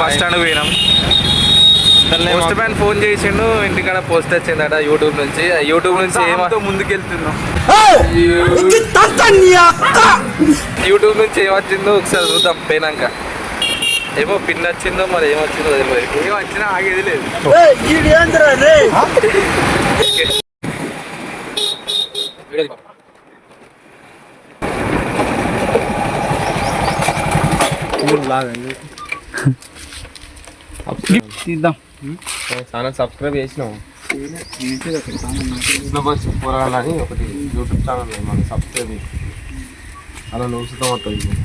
Bus stand పోయినాం. Postman phone చేసిండు ఇంటికాడ పోస్ట్ వచ్చిందట యూట్యూబ్ నుంచి. ఆ యూట్యూబ్ నుంచి ఏమో ముందుకెళ్తున్నాం యూట్యూబ్ నుంచి ఏమొచ్చిందో ఒకసారి చూద్దాం పోయినాక. ఏమో పిన్ వచ్చిందో మరి ఏమొచ్చిందో తెలియదు ఏం వచ్చినా ఆగేది లేదు. తీద్దాం ఛానల్ సబ్స్క్రైబ్ చేసినాం బస్ పోరాలని ఒకటి యూట్యూబ్ ఛానల్ ఉంది, మనం సబ్స్క్రైబ్ చేసి అలా నూసుతో వస్తుంది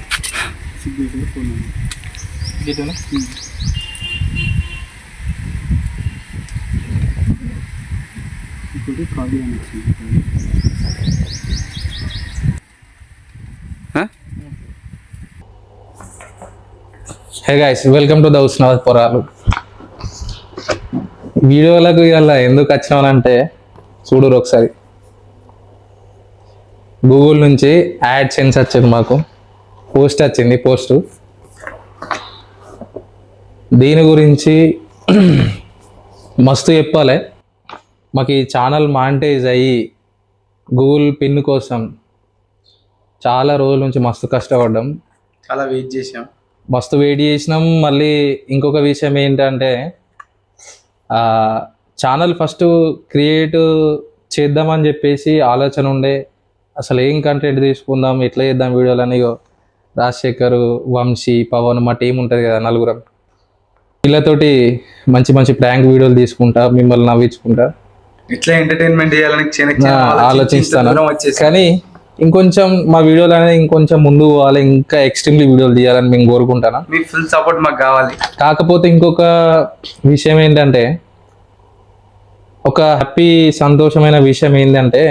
hey guys welcome to the Usnabad పొరాలు వీడియోలకు ఇవాళ ఎందుకు వచ్చినానంటే చూడరు ఒకసారి. గూగుల్ నుంచి యాడ్ సెన్స్ వచ్చింది మాకు? పోస్ట్ వచ్చింది పోస్ట్ దీని గురించి మస్తు చెప్పాలి. మాకు ఈ ఛానల్ మానిటైజ్ అయ్యి గూగుల్ పిన్ కోసం చాలా రోజుల నుంచి మస్తు కష్టపడ్డాం. చాలా వెయిట్ చేసాం మస్తు వెయిట్ చేసినాం. మళ్ళీ ఇంకొక విషయం ఏంటంటే ఛానల్ ఫస్ట్ క్రియేట్ చేద్దామని చెప్పేసి ఆలోచన ఉండే. అసలు ఏం కంటెంట్ తీసుకుందాం ఎట్లా చేద్దాం వీడియోలు అని రాజశేఖర్ వంశీ పవన్ మా టీం ఉంటుంది కదా నలుగురం. వీళ్ళతోటి మంచి మంచి ప్రాంక్ వీడియోలు తీసుకుంటా మిమ్మల్ని నవ్వించుకుంటా. ఎట్లా ఎంటర్టైన్మెంట్ చేయాలని ఆలోచిస్తాను. కానీ ఇంకొంచెం మా వీడియోలు అనేది ఇంకొంచెం ముందు పోవాలి ఇంకా ఎక్స్ట్రీమ్లీ వీడియోలు తీయాలని మేము కోరుకుంటాను? మీ ఫుల్ సపోర్ట్ మాకు కావాలి. కాకపోతే ఇంకొక విషయం ఏంటంటే ఒక హ్యాపీ సంతోషమైన విషయం ఏంటంటే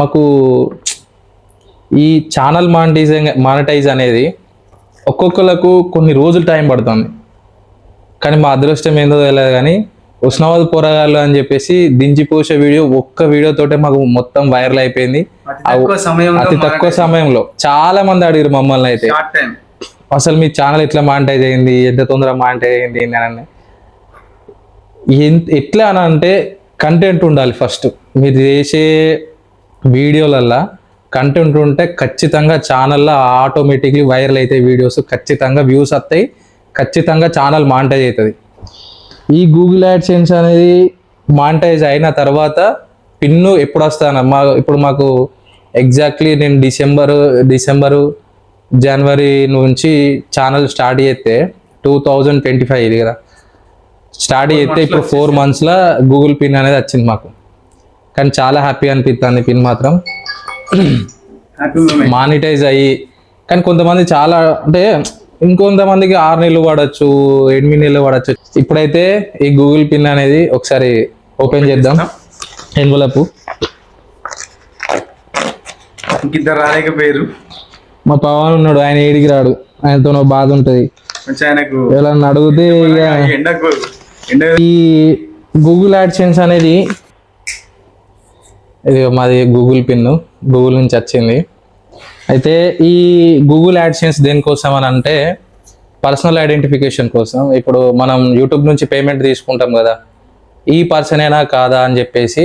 మాకు ఈ ఛానల్ మానిటైజ్ మానిటైజ్ అనేది ఒక్కొక్కలకు కొన్ని రోజులు టైం పడుతుంది. కానీ మా అదృష్టం ఏందో తెలియదు కానీ ఉస్నాబాద్ పోరగాళ్ళు అని చెప్పేసి దించిపోసే వీడియో ఒక్క వీడియోతోటే మాకు మొత్తం వైరల్ అయిపోయింది. అతి తక్కువ సమయంలో చాలా మంది అడిగారు మమ్మల్ని అయితే. అసలు మీ ఛానల్ ఎట్లా మానిటైజ్ అయింది ఎంత తొందరగా మానిటైజ్ అయింది అని ఎట్లా అని అంటే కంటెంట్ ఉండాలి ఫస్ట్ మీరు చేసే వీడియోలల్లో కంటెంట్ ఉంటే ఖచ్చితంగా ఛానల్లో ఆటోమేటిక్లీ వైరల్ అవుతాయి వీడియోస్ ఖచ్చితంగా వ్యూస్ వస్తాయి ఖచ్చితంగా ఛానల్ మానిటైజ్ అవుతుంది ఈ గూగుల్ యాడ్సెన్స్ అనేది మానిటైజ్ అయిన తర్వాత పిన్ను ఎప్పుడు వస్తాను మా ఇప్పుడు మాకు ఎగ్జాక్ట్లీ నేను డిసెంబర్ డిసెంబరు జనవరి నుంచి ఛానల్ స్టార్ట్ చేస్తే టూ థౌజండ్ ట్వంటీ ఫైవ్ ఇది కదా. స్టార్ట్ చేస్తే ఇప్పుడు ఫోర్ మంత్స్లో గూగుల్ పిన్ అనేది వచ్చింది మాకు. కానీ చాలా హ్యాపీ అనిపిస్తుంది పిన్ మాత్రం. మానిటైజ్ అయ్యి కానీ కొంతమంది చాలా అంటే ఇంకొంతమందికి ఆరు నెలలు పడవచ్చు ఎనిమిది నెలలు పడవచ్చు ఇప్పుడైతే ఈ గూగుల్ పిన్ అనేది ఒకసారి ఓపెన్ చేద్దాం. ఎన్వలపు. ఇంకిద్దరు రాలేకపోయారు మా పవన్ ఉన్నాడు ఆయన ఏడికి రాడు. ఆయనతో నాకు బాధ ఉంటుంది. ఆయనకు ఎవరన్నా అడిగితే ఈ గూగుల్ యాడ్సెన్స్ అనేది ఇది మాది గూగుల్ పిన్ గూగుల్ నుంచి వచ్చింది. అయితే ఈ గూగుల్ యాడ్సెన్స్ దేనికోసం అని అంటే పర్సనల్ ఐడెంటిఫికేషన్ కోసం. ఇప్పుడు మనం యూట్యూబ్ నుంచి పేమెంట్ తీసుకుంటాం కదా ఈ పర్సన్ అయినా కాదా అని చెప్పేసి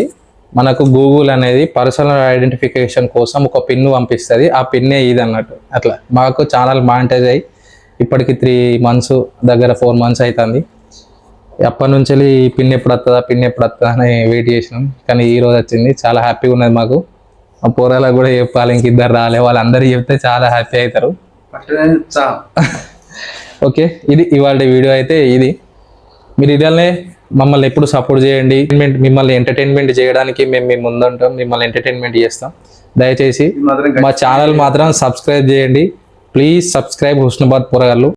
మనకు గూగుల్ అనేది పర్సనల్ ఐడెంటిఫికేషన్ కోసం ఒక పిన్ పంపిస్తుంది. ఆ పిన్నే ఇది అన్నట్టు. అట్లా. మాకు ఛానల్ మానిటైజ్ అయ్యి ఇప్పటికి త్రీ మంత్స్ దగ్గర ఫోర్ మంత్స్ అవుతుంది అప్పటి నుంచి వెళ్ళి ఈ పిన్ ఎప్పుడు వస్తుందా పిన్ ఎప్పుడు వస్తుందా అని వెయిట్ చేసినాం. కానీ ఈ రోజు వచ్చింది. చాలా హ్యాపీగా ఉన్నది మాకు. మా పోరాలకు కూడా చెప్పాలి ఇంక ఇద్దరు రాలే. వాళ్ళందరూ చెప్తే చాలా హ్యాపీ అవుతారు ఓకే ఇది ఇవాళ వీడియో అయితే ఇది. మీరు ఇదనే మమ్మల్ని ఎప్పుడు సపోర్ట్ చేయండి. మిమ్మల్ని ఎంటర్టైన్మెంట్ చేయడానికి మేము మీ ముందుంటాం. మిమ్మల్ని ఎంటర్టైన్మెంట్ చేస్తాం. దయచేసి మా ఛానల్ మాత్రం సబ్స్క్రైబ్ చేయండి. Please subscribe Husnabad పొరగాళ్ళు.